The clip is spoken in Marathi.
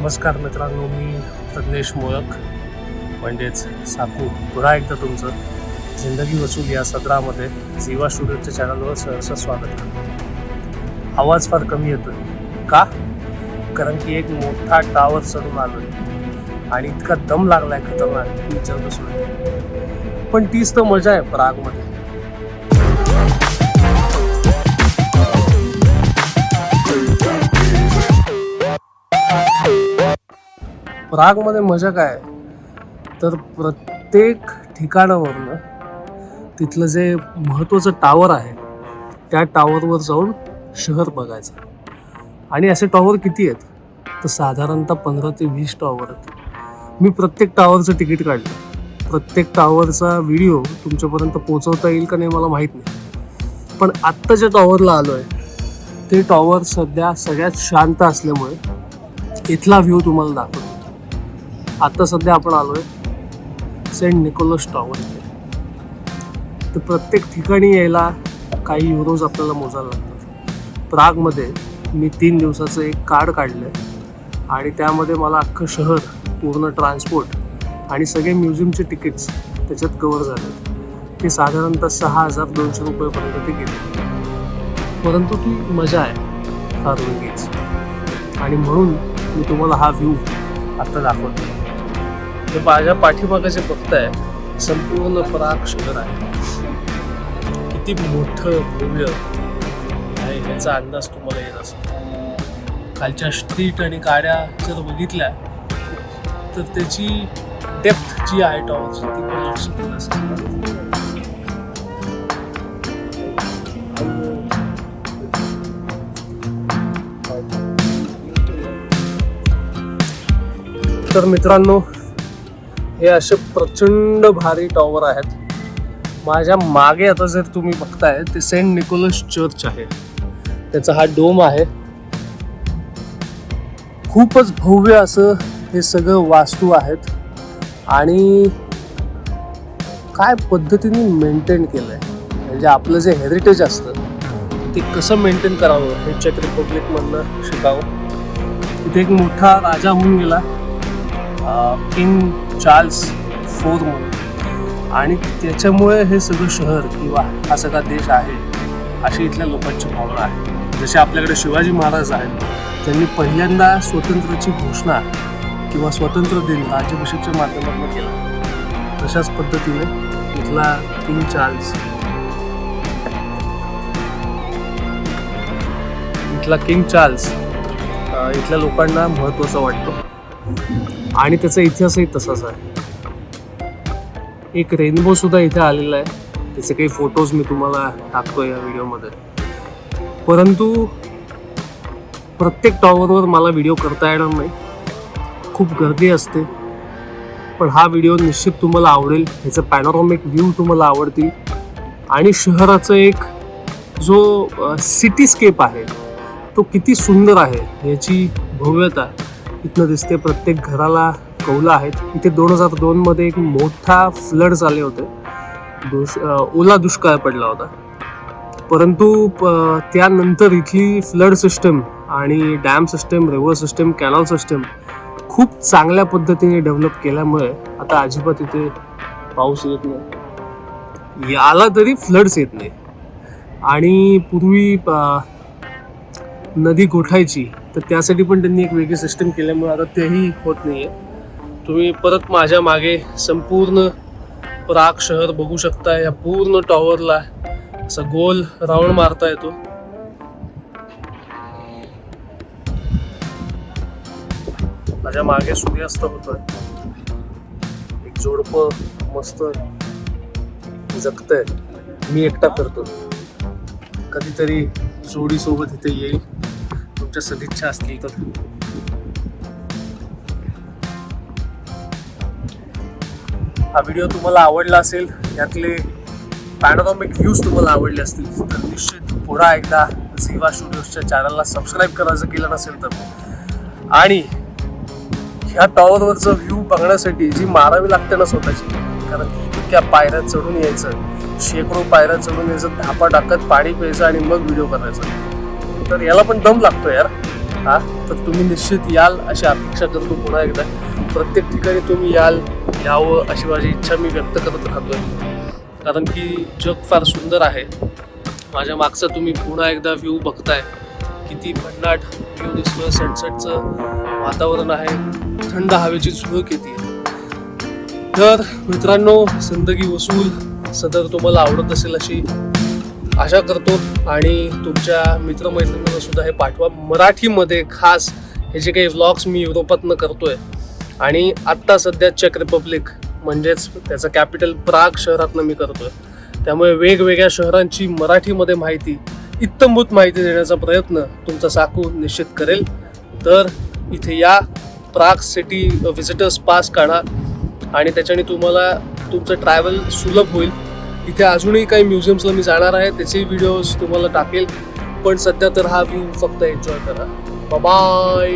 नमस्कार मित्रांनो मी प्रज्ञेश मोळक म्हणजेच साकू. पुन्हा एकदा तुमचं जिंदगी वसूल या सदरामध्ये जीवा स्टुडिओच्या चॅनलवर सहसा स्वागत. करतो आवाज फार कमी येतोय. का? कारण की एक मोठा टावर चढून आलोय. आणि इतका दम लागलाय खतरनाक की विचारतो सोडून पण तीच तर मजा आहे प्रागमध्ये. प्रागमध्ये मजा काय? आहे? तर प्रत्येक ठिकाणावरनं तिथलं जे महत्त्वाचं टावर आहे त्या टावरवर जाऊन शहर बघायचं. आणि असे टॉवर किती आहेत? तर साधारणतः पंधरा ते वीस टॉवर आहेत. मी प्रत्येक टॉवरचं तिकीट काढलं. प्रत्येक टॉवरचा व्हिडिओ तुमच्यापर्यंत पोचवता येईल का नाही मला माहीत नाही. पण आत्ता ज्या टॉवरला आलो आहे ते टॉवर सध्या सगळ्यात शांत असल्यामुळे इथला व्ह्यू तुम्हाला दाखवतो. आता सध्या आपण आलो आहे सेंट निकोलस टॉवर इथे. तर प्रत्येक ठिकाणी यायला काही युरोज आपल्याला मोजायला लागतात. प्रागमध्ये मी तीन दिवसाचं एक कार्ड काढलं आहे आणि त्यामध्ये मला अख्खं शहर पूर्ण ट्रान्सपोर्ट आणि सगळे म्युझियमचे तिकीट्स त्याच्यात कवर झाले ते साधारणतः सहा हजार दोनशे रुपयेपर्यंत ते गेले. परंतु ती मजा आहे फार वेगळीच. आणि म्हणून मी तुम्हाला हा व्ह्यू आत्ता दाखवतो हे माझ्या पाठीमागं जे बघताय संपूर्ण पराग शहर आहे. किती मोठं भव्य आहे ह्याचा अंदाज तुम्हाला येत असेल. खालच्या स्ट्रीट आणि गाड्या जर बघितल्या तर त्याची डेप्थ जी आहे टॉवरची ती पण लक्षात येत असेल. तर मित्रांनो हे असे प्रचंड भारी टॉवर आहेत. माझ्या मागे आता जर तुम्ही बघताय ते सेंट निकोलस चर्च आहे. त्याचा हा डोम आहे. खूपच भव्य असं हे सगळं वास्तू आहेत. आणि काय पद्धतीने मेंटेन केलं आहे म्हणजे आपलं जे हेरिटेज असतं ते कसं मेंटेन करावं हे चेक रिपब्लिकमधनं शिकावं? तिथे एक मोठा राजा होऊन गेला. किंग चार्ल्स फोर म्हणून आणि त्याच्यामुळे हे सगळं शहर किंवा हा सगळा देश आहे अशी इथल्या लोकांची भावना आहे. जसे आपल्याकडे शिवाजी महाराज आहेत त्यांनी पहिल्यांदा स्वातंत्र्याची घोषणा किंवा स्वातंत्र्य दिन राज्याभिषेकच्या माध्यमातून केला. तशाच पद्धतीने इथला किंग चार्ल्स इथला किंग चार्ल्स इथल्या लोकांना महत्त्वाचा वाटतो. आणि त्याचा इतिहासही तसाच आहे. एक रेनबो सुद्धा इथे आलेला आहे. त्याचे काही फोटोज मी तुम्हाला टाकतो या व्हिडिओमध्ये. परंतु प्रत्येक टॉवरवर मला व्हिडिओ करता येणार नाही. खूप गर्दी असते. पण हा व्हिडिओ निश्चित तुम्हाला आवडेल. ह्याचं पॅनोरॉमिक व्ह्यू तुम्हाला आवडतील. आणि शहराचं एक जो सिटीस्केप आहे तो किती सुंदर आहे याची भव्यता. इथनं दिसते प्रत्येक घराला कौलं आहेत. इथे दोन हजार दोनमध्ये एक मोठा फ्लड्स आले होते. दुष ओला दुष्काळ पडला होता. परंतु प- त्यानंतर इथली फ्लड सिस्टम आणि dam system river system canal system खूप चांगल्या पद्धतीने डेव्हलप केल्यामुळे आता अजिबात इथे पाऊस येत नाही. याला तरी फ्लड्स येत नाही. आणि पूर्वी नदी गोठायची तर त्यासाठी पण त्यांनी एक वेगळी सिस्टम केल्यामुळे आता तेही होत नाही आहे तुम्ही परत माझ्या मागे संपूर्ण प्राग शहर बघू शकता या पूर्ण टॉवरला असं गोल राऊंड मारता येतो. माझ्या मागे सूर्यास्त होतोय. एक जोडप मस्त जगतंय. मी एकटा करतो कधीतरी जोडी सोबत इथे येईल. तुमच्या सदिच्छा असतील तर. हा व्हिडिओ तुम्हाला आवडला असेल यातले पॅनोरॉमिक व्ह्यूज तुम्हाला आवडले असतील तर निश्चित पुन्हा एकदा झिवा स्टुडिओजच्या चॅनलला सबस्क्राईब करायचं केलं नसेल तर. आणि ह्या टॉवरवरचं व्ह्यू बघण्यासाठी जी मारावी लागते ना स्वतःची कारण इतक्या पायऱ्या चढून यायचं शेकडो पायऱ्या चढून यायचं धापा टाकत पाणी प्यायचं आणि मग व्हिडिओ करायचा. तर याला पण दम लागतो यार. हा? तर तुम्ही निश्चित याल अशी अपेक्षा करतो पुन्हा एकदा. प्रत्येक ठिकाणी तुम्ही याल यावं अशी माझी इच्छा मी व्यक्त करत राहतोय. कारण की जग फार सुंदर आहे. माझ्या मागचा तुम्ही पुन्हा एकदा व्ह्यू बघताय. किती भन्नाट व्ह्यू दिसतोय. सनसेटचं वातावरण आहे. थंड हवेची झुळक येते. तर मित्रांनो जिंदगी वसूल. सदर तुम्हाला आवडत असेल अशी आशा करतो आणि तुमच्या मित्रमैत्रिणींना सुद्धा हे पाठवा. मराठीमध्ये खास हे जे काही व्लॉग्स मी युरोपातनं करतोय आणि आत्ता सध्या चेक रिपब्लिक म्हणजेच त्याचं कॅपिटल प्राग शहरातनं मी करतोय. त्यामुळे वेगवेगळ्या शहरांची मराठीमध्ये माहिती इत्तंभूत माहिती देण्याचा प्रयत्न तुमचा साकू निश्चित करेल. तर इथे या प्राग सिटी व्हिजिटर्स पास काढा आणि त्याच्याने तुम्हाला तुमचं ट्रॅव्हल सुलभ होईल. इथे अजूनही काही म्युझियम्सला मी जाणार आहे त्याचे व्हिडिओज तुम्हाला टाकेल. पण सध्या तर हा व्ह्यू फक्त एन्जॉय करा. बाय